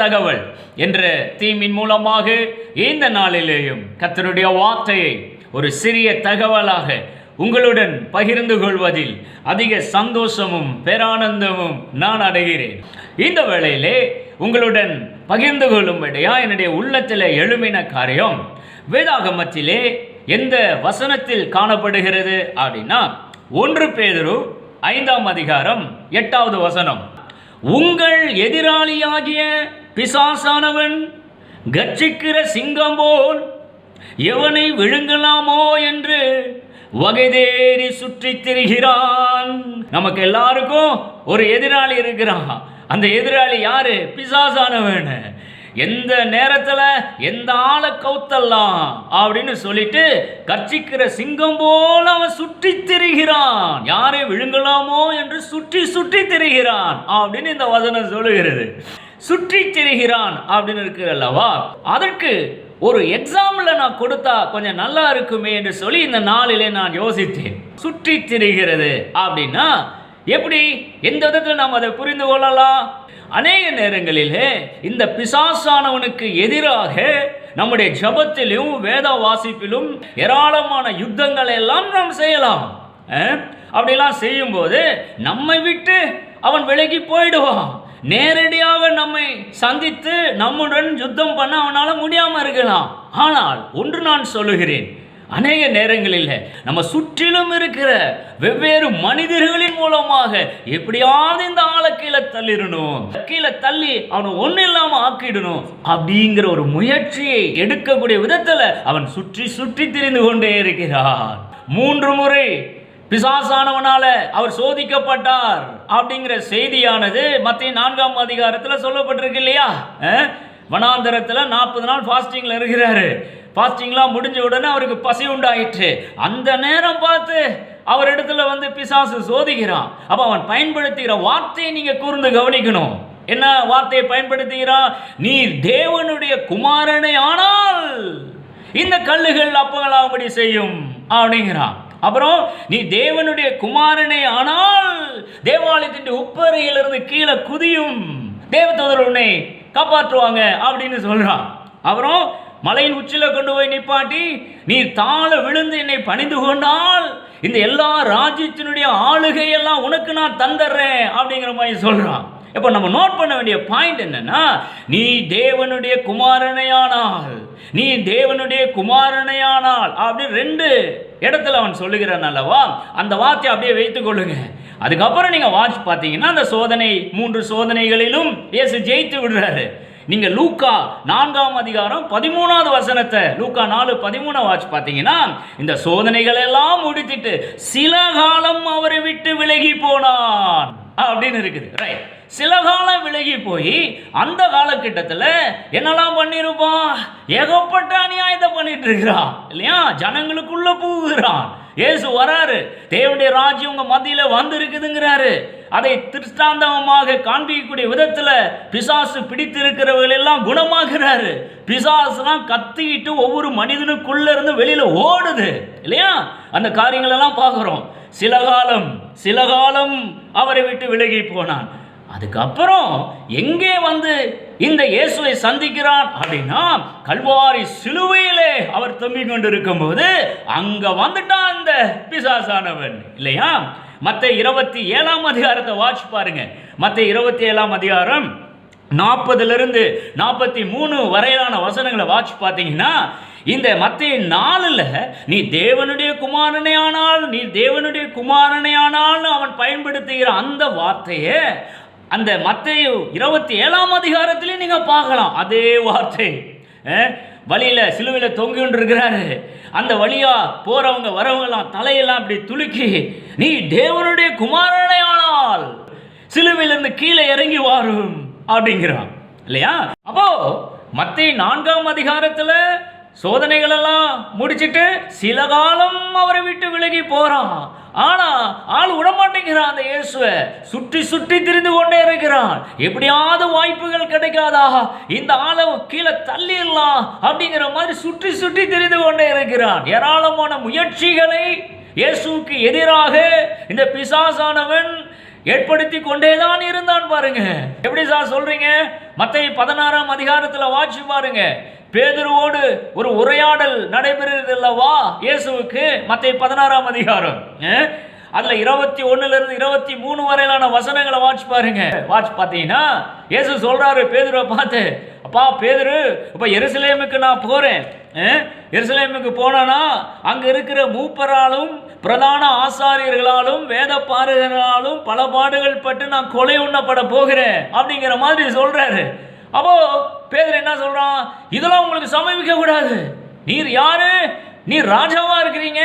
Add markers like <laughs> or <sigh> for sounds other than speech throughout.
தகவல் என்ற தீமின் மூலமாக இந்த நாளிலேயும் கத்தருடைய வார்த்தையை ஒரு சிறிய தகவலாக உங்களுடன் பகிர்ந்து கொள்வதில் அதிக சந்தோஷமும் பேரானந்தமும் நான் அடைகிறேன். இந்த வேளையிலே உங்களுடன் பகிர்ந்து கொள்ளும்படியா என்னுடைய உள்ளத்தில் எழுமின காரியம் வேதாகமத்திலே எந்த வசனத்தில் காணப்படுகிறது அப்படின்னா ஒன்று பேதுரு ஐந்தாம் அதிகாரம் எட்டாவது வசனம் உங்கள் எதிராளியாகிய பிசாசானவன் கட்சிக்கிற சிங்கம் போல் எவனை விழுங்கலாமோ என்று வகைதேறி சுற்றி திரிகிறான். நமக்கு எல்லாருக்கும் ஒரு எதிராளி இருக்கிறான். அந்த எதிராளி யாரு? பிசாசானவன். எந்த நேரத்துல எந்த ஆளை கவுத்தல்லாம் அப்படின்னு சொல்லிட்டு கர்ச்சிக்கிற சிங்கம் போல அவன் சுற்றி திரிகிறான். யாரை விழுங்கலாமோ என்று சுற்றி சுற்றி திரிகிறான் அப்படின்னு இந்த வசனம் சொல்லுகிறது. சுற்றி திரிகிறான் அப்படின்னு இருக்கிற அல்லவா? அதற்கு ஒரு எக்ஸாம்பிள நான் கொடுத்தா கொஞ்சம் நல்லா இருக்குமே என்று சொல்லி இந்த நாளிலே நான் யோசித்தேன். சுற்றி திரிகிறது அப்படின்னா எப்படி? எந்த விதத்தில் நாம் அதை புரிந்து கொள்ளலாம்? அநேக நேரங்களிலே இந்த பிசாசானவனுக்கு எதிராக நம்முடைய ஜபத்திலும் வேத வாசிப்பிலும் ஏராளமான யுத்தங்களை எல்லாம் நாம் செய்யலாம். அப்படிலாம் செய்யும்போது நம்மை விட்டு அவன் விலகி போயிடுவான். நேரடியாக நம்மை சந்தித்து நம்முடன் யுத்தம் பண்ண அவனால் முடியாமல் இருக்கலாம். ஆனால் ஒன்று நான் சொல்லுகிறேன். அநேக நேரங்களில் நம்ம சுற்றிலும் இருக்கிற வெவ்வேறு மனிதர்களின் மூலமாக எப்படியாவது இந்த ஆளை கீழே தள்ளிடணும். கீழே தள்ளி அவனை ஒன்றும் இல்லாமல் ஆக்கிடணும் அப்படிங்கிற ஒரு முயற்சியை எடுக்கக்கூடிய விதத்தில் அவன் சுற்றி சுற்றி திரிந்து கொண்டே இருக்கிறான். மூன்று முறை பிசாசானவனால அவர் சோதிக்கப்பட்டார் அப்படிங்கிற செய்தியானது மத்திய நான்காம் அதிகாரத்தில் சொல்லப்பட்டிருக்கு இல்லையா? வனாந்தரத்தில் நாற்பது நாள் ஃபாஸ்டிங்கில் இருக்கிறாரு. ஃபாஸ்டிங்லாம் முடிஞ்ச உடனே அவருக்கு பசி உண்டாயிற்று. அந்த நேரம் பார்த்து அவர் இடத்துல வந்து பிசாசு சோதிக்கிறான். அப்போ அவன் பயன்படுத்துகிற வார்த்தையை நீங்கள் கூர்ந்து கவனிக்கணும். என்ன வார்த்தையை பயன்படுத்துகிறான் நீ தேவனுடைய குமாரனை ஆனால் இந்த கல்லுகள் அப்பங்களாகும்படி செய்யும் அப்படிங்கிறான். அப்புறம் நீ தேவனுடைய குமாரனை ஆனால் தேவாலயத்தின் உப்பறையிலிருந்து கீழே குதியும். தேவதூதர் உன்னை காப்பாற்றுவாங்க அப்படின்னு சொல்றான். அப்புறம் மலையின் உச்சில கொண்டு போய் நிப்பாட்டி நீ தாழ விழுந்து என்னை பணிந்து கொண்டால் இந்த எல்லா ராஜ்யத்தினுடைய ஆளுகையெல்லாம் உனக்கு நான் தந்துடுறேன் அப்படிங்கிற மாதிரி சொல்றான். இப்போ நம்ம நோட் பண்ண வேண்டிய பாயிண்ட் என்னன்னா நீ தேவனுடைய குமாரனையானால் நீ தேவனுடைய குமாரனையானால் அப்படி ரெண்டு இடத்துல அவன் சொல்லுகிறான் அல்லவா? அந்த வார்த்தையை அப்படியே வைத்துக் கொள்ளுங்க. அதுக்கப்புறம் நீங்க வாட்ச் பார்த்தீங்கன்னா அந்த சோதனை மூன்று சோதனைகளிலும் இயேசு ஜெயித்து விடுறாரு. நீங்க லூக்கா நான்காம் அதிகாரம் பதிமூணாவது வசனத்தை லூக்கா நாலு பதிமூணு வாட்ச் பார்த்தீங்கன்னா இந்த சோதனைகள் எல்லாம் முடித்திட்டு சில காலம் அவரை விட்டு விலகி போனான் அப்படின்னு இருக்குது. ரைட் சில காலம் விலகி போய் அந்த காலகட்டத்தில் என்னெல்லாம் பண்ணியிருப்பான் ஏகப்பட்ட அநியாயத்தை பண்ணிட்டு இருக்கிறான் இல்லையா? ஜனங்களுக்குள்ள பூகுகிறான். இயேசு வராரு. தேவனுடைய ராஜ்யம் உங்க மத்தியில் வந்திருக்குதுங்கிறாரு. அதை திருஷ்டாந்தமாக காண்பிக்கக்கூடிய விதத்தில் பிசாசு பிடித்திருக்கிறவர்கள் எல்லாம் குணமாகிறாரு பிசாசுலாம் கத்திக்கிட்டு ஒவ்வொரு மனிதனுக்குள்ள இருந்து வெளியில ஓடுது இல்லையா? அந்த காரியங்களெல்லாம் பார்க்குறோம். சில காலம் சில காலம் அவரை விட்டு விலகி போனான். அதுக்கப்புறம் எங்கே வந்து இந்த இயேசுவை சந்திக்கிறான் அப்படின்னா கல்வாரி சிலுவையிலே அவர் தொங்கிக் கொண்டிருக்கும் போது அங்க வந்துட்டான் அந்த பிசாசானவன். இல்லையா? மத்த இருபத்தி ஏழாம் அதிகாரத்தை வாட்ச் பாருங்க. மத்த இருபத்தி ஏழாம் அதிகாரம் நாற்பதுலேருந்து நாற்பத்தி மூணு வரையிலான வசனங்களை வாட்ச் பார்த்தீங்கன்னா இந்த மத்திய நாளில் நீ தேவனுடைய குமாரனே ஆனால் நீ தேவனுடைய குமாரனே ஆனால் அவன் பயன்படுத்துகிற அந்த வார்த்தையை அந்த மத்திய இருபத்தி ஏழாம் அதிகாரத்திலையும் நீங்க பார்க்கலாம். அதே வார்த்தை. அஹ், வழியில சிலுவையில் தொங்கி கொண்டு இருக்கிறாரு அந்த வழியா போறவங்க வரவங்கலாம் தலையெல்லாம் அப்படி துலுக்கி நீ தேவனுடைய குமாரனையானால் ஆனால் சிலுவையிலிருந்து கீழே இறங்கி வாரும் அப்படிங்கிறான். இல்லையா? அப்போ மத்திய நான்காம் அதிகாரத்துல சோதனைகள் எல்லாம் முடிச்சிட்டு சில காலம் அவரை விட்டு விலகி போறான். ஆனா ஆள் விடமாட்டேங்கிறான் அந்த இயேசுவை. சுற்றி சுற்றி திரிந்து கொண்டே இருக்கிறான். எப்படியாவது வாய்ப்புகள் கிடைக்காதா? இந்த ஆளை கீழே தள்ளிடலாம் அப்படிங்கிற மாதிரி சுற்றி சுற்றி திரிந்து கொண்டே இருக்கிறான். ஏராளமான முயற்சிகளை இயேசுவுக்கு எதிராக இந்த பிசாசானவன் ஏற்படுத்தி கொண்டேதான் இருந்தான் பாருங்க. எப்படி சார் சொல்றீங்க? மத்திய பதினாறாம் அதிகாரத்தில் வாட்சி பாருங்க. பேதுருவோடு ஒரு உரையாடல் நடைபெறுகிறது அல்லவா? இயேசுவுக்கு மத்திய பதினாறாம் அதிகாரம். அதில் அதுல இருபத்தி ஒண்ணுல இருந்து இருபத்தி மூணு வரையிலான வசனங்களை வாட்ச் பாருங்க. வாட்ச் பார்த்தீங்கன்னா இயேசு சொல்றாரு பேதுருவை பார்த்து அப்பா பேதுரு இப்ப எருசலேமுக்கு நான் போறேன். எருசலேமுக்கு போனானா? அங்க இருக்கிற மூப்பராலும் பிரதான ஆசாரியர்களாலும் வேத பாரகர்களாலும் பல பாடுகள் பட்டு நான் கொலை உண்ணப்பட போகிறேன் அப்படிங்கிற மாதிரி சொல்றாரு. அப்போ பேதர் என்ன சொல்றான்? இதெல்லாம் உங்களுக்கு சமீபிக்க கூடாது. நீர் யாரு? நீர் ராஜாவா இருக்கிறீங்க?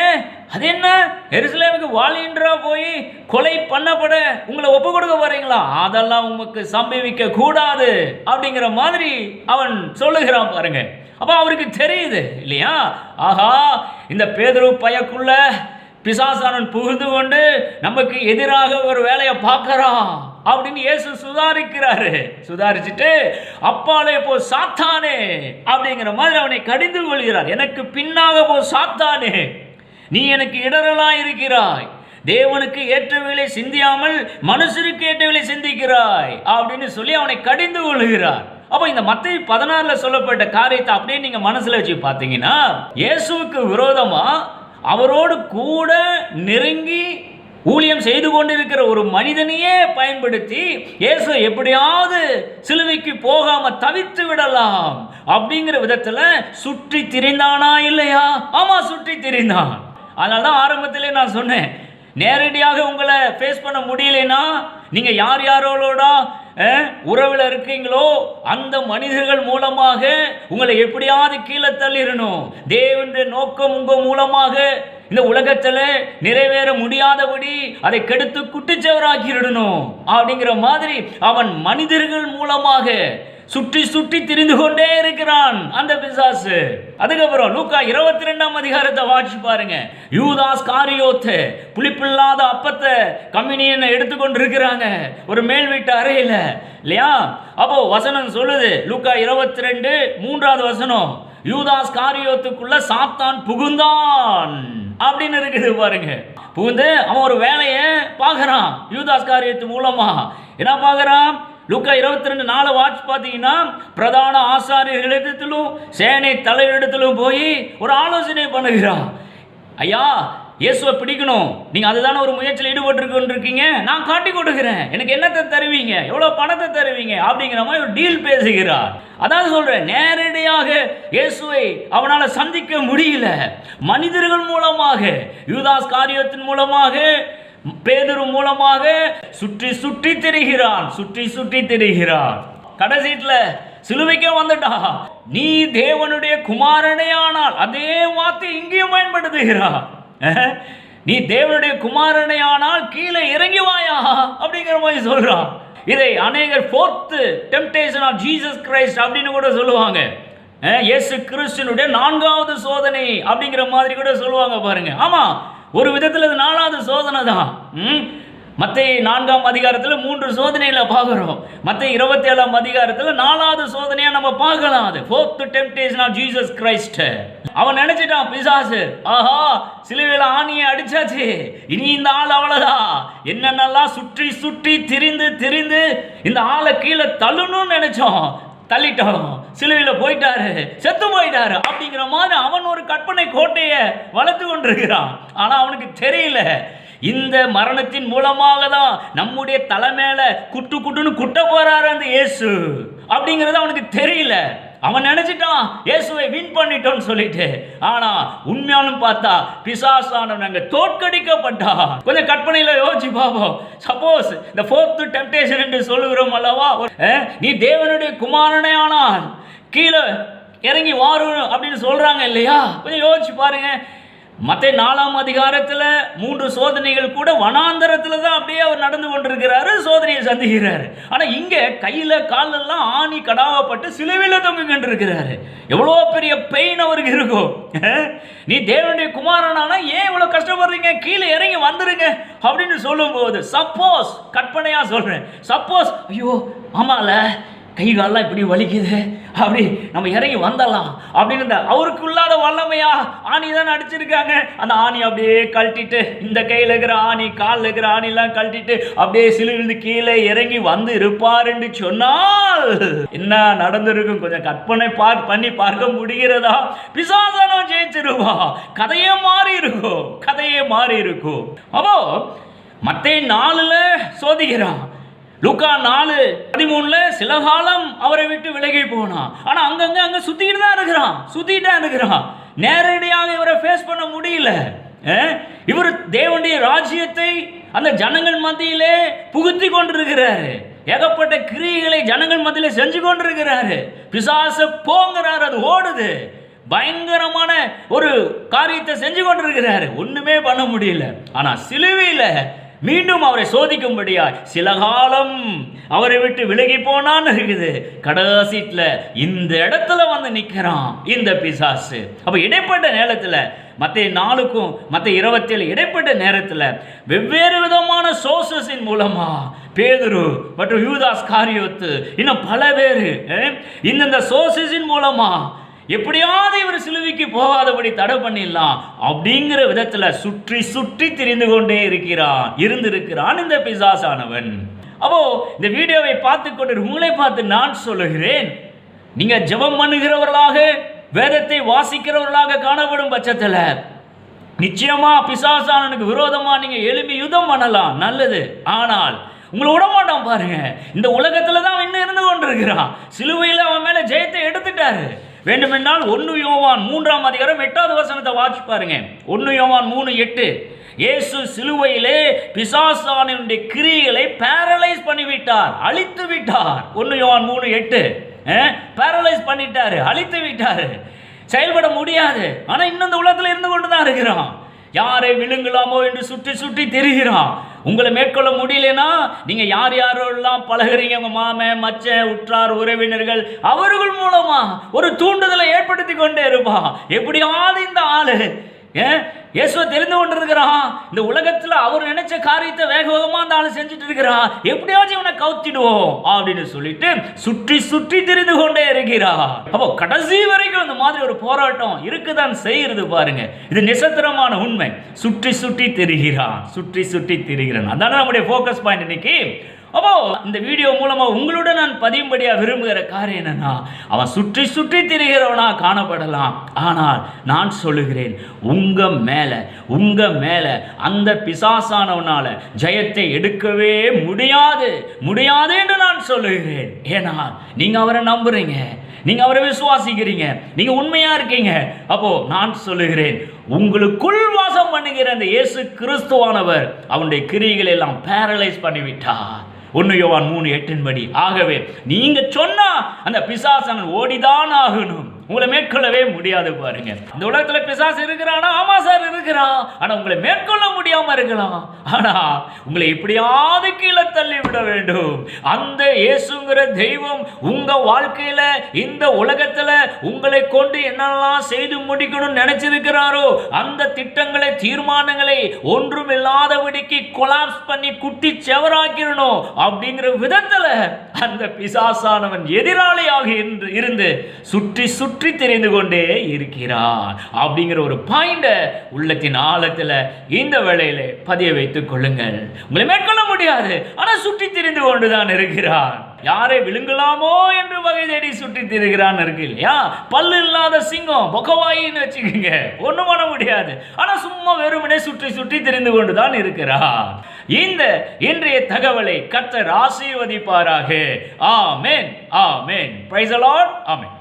அது என்ன? எருசலேமுக்கு வாலின்றா போய் கொலை பண்ணப்பட உங்களை ஒப்பு கொடுக்க போறீங்களா? அதெல்லாம் உங்களுக்கு சம்பவிக்க கூடாது. அப்படிங்கிற மாதிரி அவன் சொல்லுகிறான் பாருங்க. அப்போ அவருக்கு தெரியுது இல்லையா? ஆஹா இந்த பேதுரு பயக்குள்ள பிசாசானன் புகுந்து கொண்டு நமக்கு எதிராக ஒரு வேலையை பார்க்கறான் அப்படின்னு இயேசு சுதாரிக்கிறாரு. சுதாரிச்சுட்டு அப்பாலே போ சாத்தானே அப்படிங்கிற மாதிரி அவனை கடிந்து கொள்கிறார். எனக்கு பின்னாக போ சாத்தானே நீ எனக்கு இடரலா இருக்கிறாய். தேவனுக்கு ஏற்றவைகளை சிந்தியாமல் மனுஷருக்கு ஏற்றவைகளை சிந்திக்கிறாய் அப்படின்னு சொல்லி அவனை கடிந்து கொள்கிறார். அப்போ இந்த மத்திய பதினாறுல சொல்லப்பட்ட காரியத்தை அப்படியே நீங்க மனசுல வச்சு பார்த்தீங்கன்னா இயேசுவுக்கு விரோதமா அவரோடு கூட நெருங்கி ஊழியம் செய்து கொண்டிருக்கிற ஒரு மனிதனையே பயன்படுத்தி இயேசு எப்படியாவது சிலுவைக்கு போகாம தவித்து விடலாம் அப்படிங்கிற விதத்துல சுற்றி திரிந்தானா இல்லையா? ஆமா சுற்றி திரிந்தான். அதனால தான் ஆரம்பத்திலே நான் சொன்னேன் நேரடியாக உங்களை ஃபேஸ் பண்ண முடியலன்னா நீங்க யார் யாரோட உறவில் இருக்கீங்களோ அந்த மனிதர்கள் மூலமாக உங்களை எப்படியாவது கீழே தள்ளிடணும். தேவனுடைய நோக்கம் உங்கள் மூலமாக இந்த உலகத்தில் நிறைவேற முடியாதபடி அதை கெடுத்து குட்டிச்சவராக்கிடணும். அப்படிங்கிற மாதிரி அவன் மனிதர்கள் மூலமாக சுற்றி சுற்றி திரிந்து கொண்டே இருக்கிறான் அந்த பிசாசு. அதுக்கப்புறம் லூக்கா இருபத்தி ரெண்டாம் அதிகாரத்தை வாட்சி பாருங்க. யூதாஸ் காரியோத்து புளிப்பில்லாத அப்பத்தை கம்யூனியனை எடுத்துக்கொண்டு இருக்கிறாங்க ஒரு மேல் வீட்டு அறையில. இல்லையா? அப்போ வசனம் சொல்லுது லூக்கா இருபத்தி ரெண்டு மூன்றாவது வசனம். யூதாஸ் காரியோத்துக்குள்ள சாத்தான் புகுந்தான். அப்படின்னு இருக்குது பாருங்க. புகுந்து அவன் ஒரு வேலையை பார்க்கறான் யூதாஸ் காரியத்து மூலமா. என்ன பார்க்கறான்? லூக்கா இருபத்தி ரெண்டு நாலு வாட்ச் பார்த்தீங்கன்னா பிரதான ஆசாரியர்களிடத்திலும் சேனை தலைவரிடத்திலும் போய் ஒரு ஆலோசனை பண்ணுகிறான் ஐயா இயேசுவை பிடிக்கணும். நீங்கள் அதுதானே ஒரு முயற்சியில் ஈடுபட்டு நான் காட்டி கொடுக்குறேன். எனக்கு என்னத்தை தருவீங்க? எவ்வளோ பணத்தை தருவீங்க? அப்படிங்கிற மாதிரி ஒரு டீல் பேசுகிறார். அதான் சொல்கிறேன் நேரடியாக இயேசுவை அவனால் சந்திக்க முடியல. மனிதர்கள் மூலமாக யூதாஸ் காரியத்தின் மூலமாக பேதுரு மூலமாக சுற்றி சுற்றி திரிகிறான் சுற்றி சுற்றி திரிகிறான். கடைசீட்ல சிலுவைக்கே வந்துட்டா. நீ தேவனுடைய குமாரனே ஆனால் அதே வார்த்தை இங்கேயும் பயன்படுத்துகிறா நீ தேவனுடைய குமாரனே ஆனால் கீழே இறங்கி வாயா அப்படிங்கிற மாதிரி சொல்றான். இதை அநேகர் fourth temptation of Jesus Christ அப்படின்னு கூட சொல்லுவாங்க. இயேசு கிறிஸ்துனுடைய நான்காவது சோதனை அப்படிங்கிற மாதிரி கூட சொல்லுவாங்க பாருங்க. ஆமா ஒரு விதத்தில் இது நாலாவது சோதனை தான். ம்? நான்காம் அதிகாரத்தில் மூன்று சோதனையில் பார்க்குறோம். மற்ற இருபத்தி ஏழாம் அதிகாரத்தில் நாலாவது சோதனையாக நம்ம பார்க்கலாம் அது. Fourth temptation of Jesus Christ அவன் நினைச்சிட்டான் பிசாசு. ஆஹா சிலுவையில் ஆணியை அடிச்சாச்சு. இனி இந்த ஆள் அவ்வளோதான் என்னென்னலாம் சுற்றி சுற்றி திரிந்து திரிந்து இந்த ஆளை கீழே தள்ளணும்னு நினைச்சோம். தள்ளிட்டோம். சிலுவையில் போயிட்டாரு. செத்து போயிட்டாரு. அப்படிங்கிற மாதிரி அவன் ஒரு கற்பனை கோட்டையை வளர்த்து கொண்டிருக்கிறான். ஆனால் அவனுக்கு தெரியல. இந்த மரணத்தின் மூலமாக தான் நம்முடைய தலை மேலே குட்டு குட்டுன்னு குட்ட போறாரு அந்த இயேசு. அப்படிங்கிறது அவனுக்கு தெரியல. அவன் நினைச்சிட்டான் இயேசுவை வின் பண்ணிட்டோம்னு சொல்லிட்டு. ஆனா உண்மையாலும் பார்த்தா பிசாசானவன் அங்கே தோற்கடிக்கப்பட்டான் கொஞ்சம் கற்பனையில யோசிச்சு பார்ப்போம். சப்போஸ் இந்த ஃபோர்த்து டெம்டேஷன் என்று சொல்லுகிறோம் அல்லவா? நீ தேவனுடைய குமாரனே ஆனால் கீழே இறங்கி வாரும் அப்படின்னு சொல்றாங்க இல்லையா? கொஞ்சம் யோசிச்சு பாருங்க. மற்ற நாலாம் அதிகாரத்தில் மூன்று சோதனைகள் கூட வனாந்தரத்தில் தான் அப்படியே அவர் நடந்து கொண்டிருக்கிறாரு சோதனையை சந்திக்கிறாரு. ஆனால் இங்கே கையில் காலெல்லாம் ஆணி கடாவப்பட்டு சிலுவையில் தொங்கி கொண்டிருக்கிறாரு எவ்வளோ பெரிய பெயின் அவருக்கு இருக்கும் <laughs> நீ தேவனுடைய குமாரனானா ஏன் இவ்வளோ கஷ்டப்படுறீங்க? கீழே இறங்கி வந்துருங்க அப்படின்னு சொல்லும்போது சப்போஸ் கற்பனையாக சொல்கிறேன் சப்போஸ் ஐயோ ஆமால கை காலெல்லாம் இப்படி வலிக்குது. அப்படி நம்ம இறங்கி வந்துடலாம் அப்படின்னு இந்த அவருக்கு இல்லாத வல்லமையா ஆணி தானே அடிச்சிருக்காங்க. அந்த ஆணி அப்படியே கழட்டிட்டு இந்த கையில் இருக்கிற ஆணி காலில் இருக்கிற ஆணிலாம் கழட்டிட்டு அப்படியே சிலுவிழுந்து கீழே இறங்கி வந்து இருப்பாருன்னு சொன்னால் என்ன நடந்திருக்கும்? கொஞ்சம் கற்பனை பார் பண்ணி பார்க்க முடிகிறதா? பிசாசனம் ஜெயிச்சிருவா. கதையே மாறி இருக்கும். கதையே மாறி இருக்கும். அப்போ மற்ற நாளில் சோதிக்கிறான். லுக்கா நாலு பதிமூணுல சில காலம் அவரை விட்டு விலகி போனான். ஆனா அங்கங்க அங்க சுத்திட்டு தான் இருக்கிறான். சுத்திட்டு தான் இருக்கிறான். நேரடியாக இவரை ஃபேஸ் பண்ண முடியல. இவர் தேவனுடைய ராஜ்யத்தை அந்த ஜனங்கள் மத்தியிலே புகுத்தி கொண்டிருக்கிறாரு. ஏகப்பட்ட கிரியைகளை ஜனங்கள் மத்தியில் செஞ்சு கொண்டிருக்கிறாரு. பிசாச போங்கிறாரு அது ஓடுது. பயங்கரமான ஒரு காரியத்தை செஞ்சு கொண்டிருக்கிறாரு. ஒண்ணுமே பண்ண முடியல. ஆனா சிலுவையில் மீண்டும் அவரை சோதிக்கும்படியா சில காலம் அவரை விட்டு விலகி போனான்னு இருக்குது. கடைசீட்ல இந்த இடத்துல வந்து நிற்கிறான் இந்த பிசாசு. அப்ப இடைப்பட்ட நேரத்தில் மற்ற நாளுக்கும் மற்ற இருபத்தேழு இடைப்பட்ட நேரத்தில் வெவ்வேறு விதமான சோர்சஸின் மூலமா பேதுரு மற்றும் யூதாஸ் காரியோத்து இன்னும் பல பேர் இந்தந்த சோர்சஸின் மூலமா எப்படியாவது இவர் சிலுவைக்கு போகாதபடி தடை பண்ணிடலாம் அப்படிங்கிற விதத்துல சுற்றி சுற்றி திரிந்து கொண்டே இருக்கிறான் இருந்திருக்கிறான் இந்த பிசாசானவன். அப்போ இந்த வீடியோவை பார்த்து கொண்டு உங்களை பார்த்து நான் சொல்லுகிறேன். நீங்க ஜெபம் பண்ணுகிறவர்களாக வேதத்தை வாசிக்கிறவர்களாக காணப்படும் பட்சத்தில் நிச்சயமா பிசாசானனுக்கு விரோதமா நீங்க எழுப்பி யுத்தம் பண்ணலாம் நல்லது. ஆனால் உங்களை விட மாட்டான் பாருங்க. இந்த உலகத்துல தான் அவன் இன்னும் இருந்து கொண்டிருக்கிறான். சிலுவையில் அவன் மேல ஜெயத்தை எடுத்துட்டாரு. வேண்டுமென்றால் ஒன்று யோவான் மூன்றாம் அதிகாரம் எட்டாவது வசனத்தை வாட்சி பாருங்க. ஒன்று யோவான் மூணு எட்டு. இயேசு சிலுவையிலே பிசாசானுடைய கிரியைகளை பேரலைஸ் பண்ணிவிட்டார் அழித்து விட்டார். ஒன்று யோவான் மூணு எட்டு. பேரலைஸ் பண்ணிட்டாரு அழித்து விட்டாரு. செயல்பட முடியாது. ஆனால் இன்னும் இந்த உலகத்தில் இருந்து கொண்டு தான் இருக்கிறான். யாரை விழுங்கலாமோ என்று சுற்றி சுற்றி தெரிகிறான். உங்களை மேற்கொள்ள முடியலனா நீங்க யார் யாரெல்லாம் பழகுறீங்க? உங்க மாமன் மச்சன் உற்றார் உறவினர்கள் அவர்கள் மூலமா ஒரு தூண்டுதலை ஏற்படுத்தி கொண்டே இருப்பா. எப்படியாவது இந்த ஆளு ஏன் இயேசுவை தெரிந்து கொண்டிருக்கிறான். இந்த உலகத்தில் அவர் நினைச்ச காரியத்தை வேக வேகமாக அந்த ஆள் செஞ்சுட்டு இருக்கிறான். எப்படியாச்சும் இவனை கவுத்திடுவோம் அப்படின்னு சொல்லிட்டு சுற்றி சுற்றி தெரிந்து கொண்டே இருக்கிறான் அப்போ கடைசி வரைக்கும் இந்த மாதிரி ஒரு போராட்டம் இருக்குதான் செய்யறது பாருங்க. இது நிசத்திரமான உண்மை. சுற்றி சுற்றி தெரிகிறான். சுற்றி சுற்றி தெரிகிறான். அதான நம்முடைய ஃபோக்கஸ் பாயிண்ட் இன்னைக்கு? அப்போ இந்த வீடியோ மூலமா உங்களுடன் நான் பதியும்படியா விரும்புகிற காரியம் என்னன்னா அவன் சுற்றி சுற்றி திரிகிறவனா காணப்படலாம். ஆனால் நான் சொல்லுகிறேன் உங்க மேல உங்க மேல அந்த பிசாசானவனால ஜெயத்தை எடுக்கவே முடியாது. முடியாது என்று நான் சொல்லுகிறேன். ஏன்னா நீங்க அவரை நம்புறீங்க நீங்க அவரை விசுவாசிக்கிறீங்க நீங்க உண்மையா இருக்கீங்க. அப்போ நான் சொல்லுகிறேன் உங்களுக்குள் வாசம் பண்ணுகிற அந்த இயேசு கிறிஸ்துவானவர் அவனுடைய கிரிகளை எல்லாம் பேரலைஸ் பண்ணிவிட்டார். ஒன்று யோவான் மூணு எட்டின்படி ஆகவே நீங்கள் சொன்னால் அந்த பிசாசனன் ஓடிதான் ஆகணும். உங்களை மேற்கொள்ளவே முடியாது பாருங்க. இந்த உலகத்துல பிசாசு இருக்கிறானா? ஆமா சார் இருக்கிறான். ஆனா உங்களை மேற்கொள்ள முடியாம இருக்கலாம். ஆனா உங்களை எப்படியாவது கீழே தள்ளி விட வேண்டும். அந்த இயேசுங்கிற தெய்வம் உங்க வாழ்க்கையில இந்த உலகத்துல உங்களை கொண்டு என்னெல்லாம் செய்து முடிக்கணும்னு நினைச்சிருக்கிறாரோ அந்த திட்டங்களை தீர்மானங்களை ஒன்றும் இல்லாதபடிக்கு கொலாப்ஸ் பண்ணி குட்டி செவராக்கிடணும் அப்படிங்கிற விதத்துல அந்த பிசாசானவன் எதிராளியாக இருந்து இருந்து சுற்றி சுற்றி தெரிந்து கொண்டே இருக்கிறான் அப்படிங்கிற ஒரு பாயிண்ட உள்ளத்தின் ஆழத்துல இந்த வேளையில பதிய வைத்துக் கொள்ளுங்கள். உங்களை மேற்கொள்ள முடியாது. ஆனா சுற்றி திரிந்து கொண்டுதான் இருக்கிறான் யாரை விழுங்கலாமோ என்று வகை தேடி சுற்றி திரிகிறான் இருக்கு இல்லையா? பல்லு இல்லாத சிங்கம் பொக்கவாயின்னு வச்சுக்கோங்க. ஒண்ணும் பண்ண முடியாது. ஆனா சும்மா வெறுமனே சுற்றி சுற்றி திரிந்து கொண்டுதான் இருக்கிறான் இந்த இன்றைய தகவலை கத்தர் ஆசீர்வதிப்பாராக. ஆமேன் ஆமேன். Praise the Lord amen.